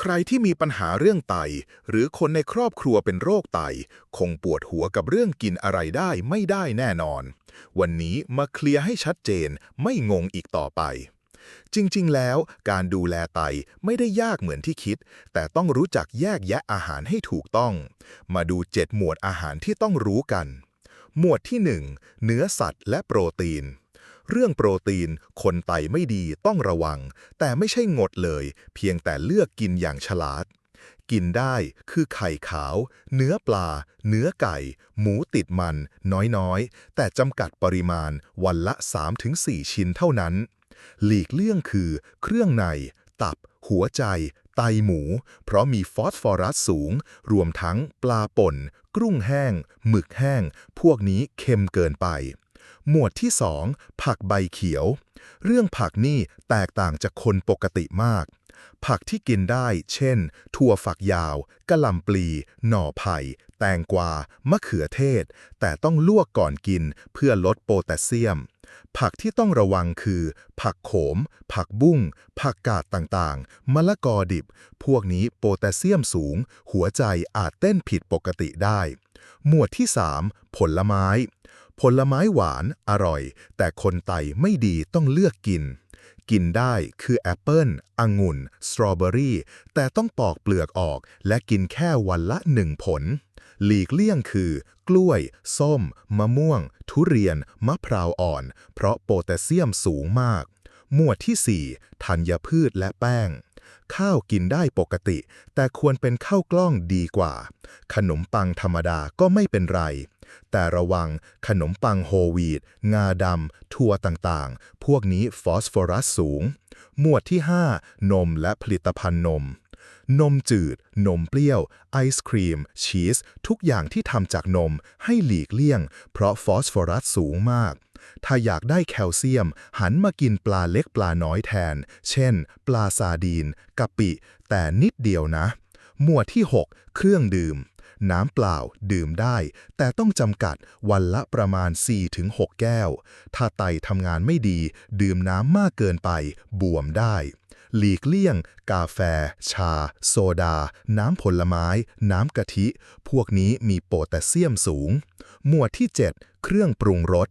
ใครที่มีปัญหาเรื่องไต หรือคนในครอบครัวเป็นโรคไต คงปวดหัวกับเรื่องกินอะไรได้ไม่ได้แน่นอน วันนี้มาเคลียร์ให้ชัดเจนไม่งงอีกต่อไป จริงๆ แล้วการดูแลไตไม่ได้ยากเหมือนที่คิด แต่ต้องรู้จักแยกแยะอาหารให้ถูกต้อง มาดู 7 หมวดอาหารที่ต้องรู้กัน หมวดที่ 1 เนื้อสัตว์และโปรตีน เรื่องโปรตีน คนไตไม่ดีต้องระวัง แต่ไม่ใช่งดเลย เพียงแต่เลือกกินอย่างฉลาด กินได้คือไข่ขาว เนื้อปลา เนื้อไก่ หมูติดมัน น้อยๆ แต่จำกัดปริมาณวันละ 3-4 ชิ้นเท่านั้น หลีกเลี่ยงคือ เครื่องใน ตับ หัวใจไตหมู เพราะมีฟอสฟอรัสสูง รวมทั้งปลาป่นกรุ้งแห้ง หมึกแห้ง พวกนี้เค็มเกินไป หมวดที่ 2 ผักใบเขียว เรื่องผักนี่แตกต่างจากคนปกติมาก ผักที่กินได้ เช่น ถั่วฝักยาวกะหล่ำปลี หน่อไผ่ แตงกวา มะเขือเทศ แต่ต้องลวกก่อนกินเพื่อลดโพแทสเซียม ผักที่ต้องระวังคือ ผักโขม ผักบุ้ง ผักกาดต่างๆ มะละกอดิบ พวกนี้โพแทสเซียมสูง หัวใจอาจเต้นผิดปกติได้ หมวดที่ 3 ผลไม้ ผลไม้หวานอร่อย แต่คนไตไม่ดีต้องเลือกกิน กินได้คือแอปเปิลองุ่น สตรอเบอรี่ แต่ต้องปอกเปลือกออก และกินแค่วันละหนึ่งผล หลีกเลี่ยงคือ กล้วย ส้ม มะม่วง ทุเรียน มะพร้าวอ่อน เพราะโพแทสเซียมสูงมาก หมวดที่ 4ธัญพืชและแป้งข้าวกินได้ปกติ แต่ควรเป็นข้าวกล้องดีกว่า ขนมปังธรรมดาก็ไม่เป็นไร แต่ระวังขนมปังโฮวีตงาดำถั่วต่างๆ พวกนี้ฟอสฟอรัสสูง หมวดที่ 5 นมและผลิตภัณฑ์นม นมจืด นมเปรี้ยว ไอศครีม ชีส ทุกอย่างที่ทำจากนมให้หลีกเลี่ยง เพราะฟอสฟอรัสสูงมาก ถ้าอยากได้แคลเซียม หันมากินปลาเล็กปลาน้อยแทน เช่น ปลาซาดีนกะปิ แต่นิดเดียวนะ หมวดที่ 6 เครื่องดื่ม น้ำเปล่าดื่มได้ แต่ต้องจำกัดวันละประมาณ 4-6 แก้ว ถ้าไตทำงานไม่ดี ดื่มน้ำมากเกินไป บวมได้ หลีกเลี่ยง กาแฟ ชา โซดา น้ำผลไม้ น้ำกะทิ พวกนี้มีโพแทสเซียมสูง หมวดที่ 7 เครื่องปรุงรส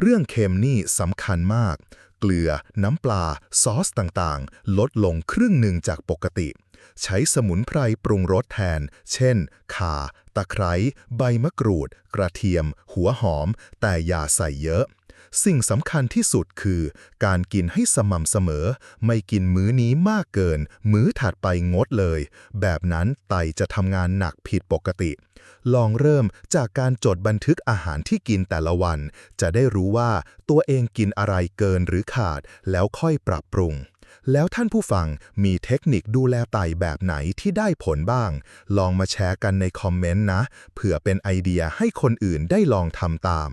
เรื่องเค็มนี่สำคัญมาก เกลือ น้ำปลา ซอสต่างๆ ลดลงครึ่งหนึ่งจากปกติ ใช้สมุนไพรปรุงรสแทน เช่น ข่า ตะไคร้ ใบมะกรูด กระเทียม หัวหอม แต่อย่าใส่เยอะ สิ่งสำคัญที่สุดคือ การกินให้สม่ำเสมอ ไม่กินมื้อนี้มากเกิน มื้อถัดไปงดเลย แบบนั้นไตจะทำงานหนักผิดปกติ ลองเริ่มจากการจดบันทึกอาหารที่กินแต่ละวัน จะได้รู้ว่าตัวเองกินอะไรเกินหรือขาด แล้วค่อยปรับปรุง แล้วท่านผู้ฟังมีเทคนิคดูแลไตแบบไหนที่ได้ผลบ้าง ลองมาแชร์กันในคอมเมนต์นะ เผื่อเป็นไอเดียให้คนอื่นได้ลองทำตาม